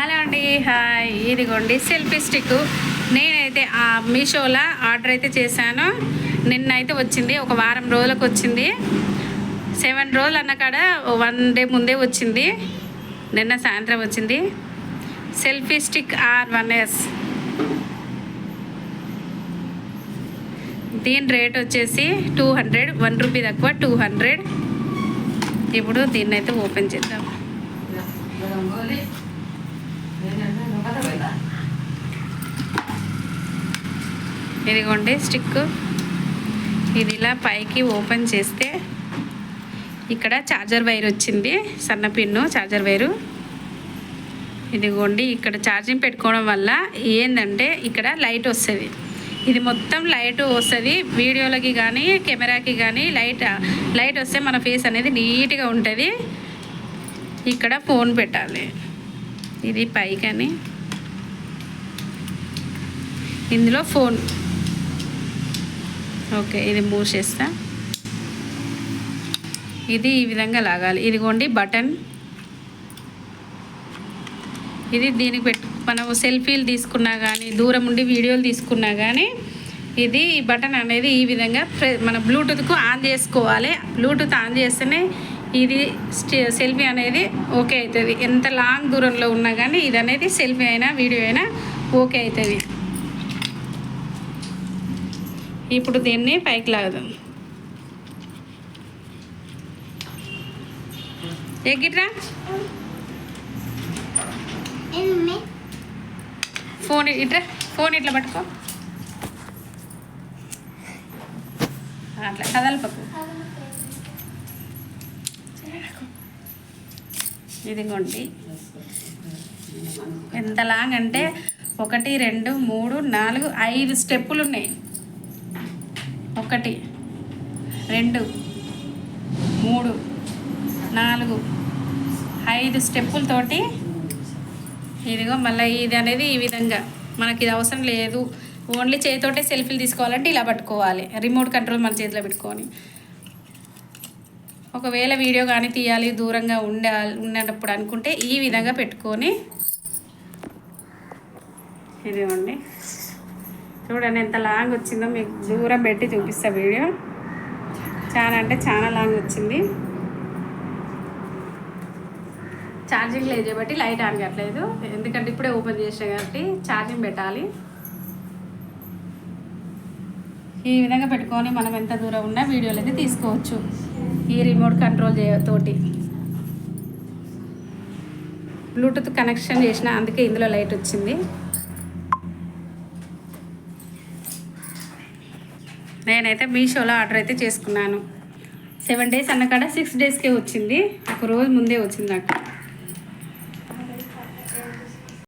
Hello అండి hi. ఇదిగోండి selfie stick. నేనైతే ఆ మీషోలో ఆర్డర్ అయితే చేశాను. నిన్న అయితే వచ్చింది ఒక వారం రోజులకు వచ్చింది. సెవెన్ రోజులు అన్న కాడ వన్ డే ముందే వచ్చింది. నిన్న సాయంత్రం వచ్చింది. Selfie stick R one S. దీని రేట్ వచ్చేసి టూ హండ్రెడ్ వన్ రూపీ తక్కువ టూ హండ్రెడ్. ఇప్పుడు దీన్నైతే ఓపెన్ చేద్దాం. ఇదిగోండి స్టిక్. ఇది ఇలా పైకి ఓపెన్ చేస్తే ఇక్కడ చార్జర్ వైర్ వచ్చింది సన్న పిన్ను ఛార్జర్ వైరు. ఇదిగోండి ఇక్కడ ఛార్జింగ్ పెట్టుకోవడం వల్ల ఏంటంటే ఇక్కడ లైట్ వస్తుంది. ఇది మొత్తం లైట్ వస్తుంది వీడియోలకి కానీ కెమెరాకి కానీ లైట్ లైట్ వస్తే మన ఫేస్ అనేది నీట్గా ఉంటుంది. ఇక్కడ ఫోన్ పెట్టాలి. ఇది పైకని. ఇందులో ఫోన్ ఓకే ఇది మూవ్ చేస్తా ఇది ఈ విధంగా లాగాలి. ఇదిగోండి బటన్. ఇది దీనికి పెట్టు మనం సెల్ఫీలు తీసుకున్నా కానీ దూరం ఉండి వీడియోలు తీసుకున్నా కానీ ఇది బటన్ అనేది ఈ విధంగా మన బ్లూటూత్కు ఆన్ చేసుకోవాలి. బ్లూటూత్ ఆన్ చేస్తేనే ఇది సెల్ఫీ అనేది ఓకే అవుతుంది. ఎంత లాంగ్ దూరంలో ఉన్నా కానీ ఇది అనేది సెల్ఫీ అయినా వీడియో అయినా ఓకే అవుతుంది. ఇప్పుడు దీన్ని పైకి లాగదాం. ఎగ్గిట్రా ఫోన్ ఇట్రా ఫోన్ ఇట్లా పట్టుకో. అట్లా కదలపకు ఇదిగోండి. ఎంత లాంగ్ అంటే ఒకటి రెండు మూడు నాలుగు ఐదు స్టెప్పులు ఉన్నాయి ఒకటి రెండు మూడు నాలుగు ఐదు స్టెప్పులతోటి ఇదిగో మళ్ళీ ఇది అనేది ఈ విధంగా. మనకి ఇది అవసరం లేదు. ఓన్లీ చేతితోటే సెల్ఫీలు తీసుకోవాలంటే ఇలా పట్టుకోవాలి. రిమోట్ కంట్రోల్ మన చేతిలో పెట్టుకొని. ఒకవేళ వీడియో కానీ తీయాలి దూరంగా ఉండాలి ఉన్నప్పుడు అనుకుంటే ఈ విధంగా పెట్టుకొని ఇదిగోండి. చూడండి ఎంత లాంగ్ వచ్చిందో మీకు దూరం పెట్టి చూపిస్తా వీడియో. చాలా అంటే చాలా లాంగ్ వచ్చింది. ఛార్జింగ్ లేదు కాబట్టి లైట్ ఆన్ కావట్లేదు ఎందుకంటే ఇప్పుడే ఓపెన్ చేసా కాబట్టి ఛార్జింగ్ పెట్టాలి. ఈ విధంగా పెట్టుకొని మనం ఎంత దూరం ఉన్నా వీడియోలు అయితే తీసుకోవచ్చు. ఈ రిమోట్ కంట్రోల్ చేయతోటి బ్లూటూత్ కనెక్షన్ చేసిన అందుకే ఇందులో లైట్ వచ్చింది. నేనైతే మీషోలో ఆర్డర్ అయితే చేసుకున్నాను. సెవెన్ డేస్ అన్నకాడ సిక్స్ డేస్కే వచ్చింది. ఒక రోజు ముందే వచ్చింది నాకు